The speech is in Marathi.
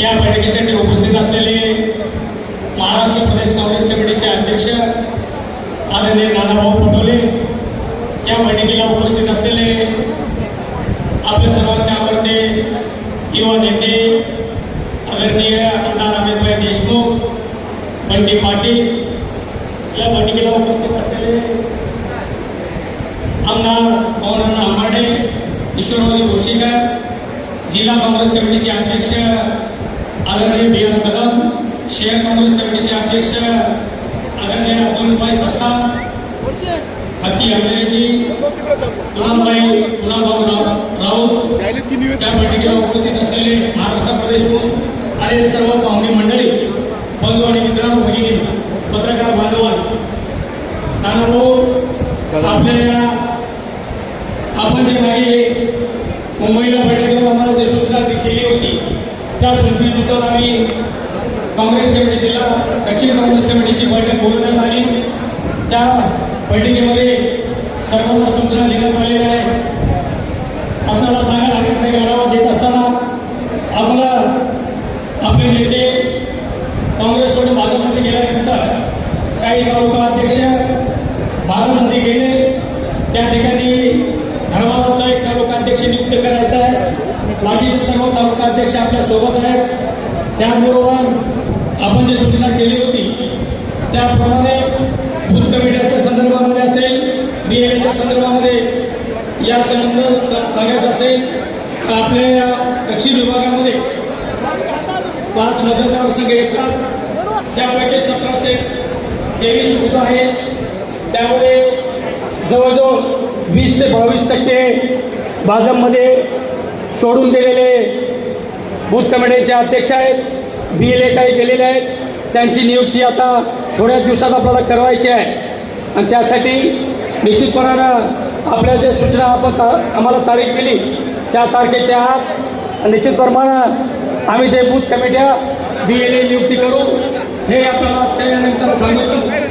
या बैठकीसाठी उपस्थित असलेले महाराष्ट्र प्रदेश काँग्रेस कमिटीचे अध्यक्ष आदरणीय नानाभाऊ पटोले या बैठकीला उपस्थित असलेले आपले सर्वांच्या आवडते युवा नेते आदरणीय आमदार अमितभाई देशमुख बंटी पाटील या बैठकीला उपस्थित असलेले आमदार पवनअण्णा आंबाडे ईश्वररावजी जिल्हा काँग्रेस कमिटीचे अध्यक्ष आदरणीय बी आर कदम शहर काँग्रेस कमिटीचे अध्यक्ष आदरणीय अब्दुलभाई सत्तार हत्ती अंग्रेजी कुणालभाई कुणालभाऊ राव- राऊत त्या बैठकीला उपस्थित असलेले महाराष्ट्र प्रदेशहून आलेले सर्व पाहुणे मंडळी बंधू आणि मित्रांनो भगिनी पत्रकार बांधवान नानाभाऊ आपल्या आपण जे मागे मुंबईला बैठक आम्हाला जी सूचना ती केली होती त्या सूचनेनुसार आम्ही काँग्रेस कमिटी जिल्हा दक्षिण काँग्रेस कमिटीची बैठक बोलवण्यात आली. त्या बैठकीमध्ये सर्वांना सूचना देण्यात आलेल्या आहेत. आपल्याला सांगायला हरकत नाही आढावा देत असताना आपला आपले नेते काँग्रेस सोडून भाजपमध्ये गेल्यानंतर काही तालुका अध्यक्ष भाजपमध्ये गेले. त्या ठिकाणी धर्माला एक तालुका अध्यक्ष नियुक्त करायचा आहे बाकीचे सर्व तालुका अध्यक्ष आपल्यासोबत आहेत. त्याचबरोबर आपण जी सूचना केली होती त्याप्रमाणे बूथ कमिट्यांच्या संदर्भामध्ये असेल बी संदर्भामध्ये या संदर्भ स- सांगायचं असेल तर आपल्या या दक्षिण विभागामध्ये पाच मतदार संघ येतात. त्यापैकी सतराशे तेवीस बूथ आहेत. त्यामध्ये जवळजवळ वीस ते बावीस टक्के भाजपमध्ये सोडून दिलेले बूथ कमिटीचे अध्यक्ष आहेत बी एल ए काही गेलेले आहेत. त्यांची नियुक्ती आता थोड्याच दिवसात आपल्याला करवायची आहे. आणि त्यासाठी निश्चितपणानं आपल्या ज्या सूचना आपण ता आम्हाला तारीख दिली त्या तारखेच्या आत निश्चितप्रमाणे आम्ही ते बूथ कमिट्या बी एल ए नियुक्ती करू. हे आपल्याला आजच्या यानंतर सांगितलं.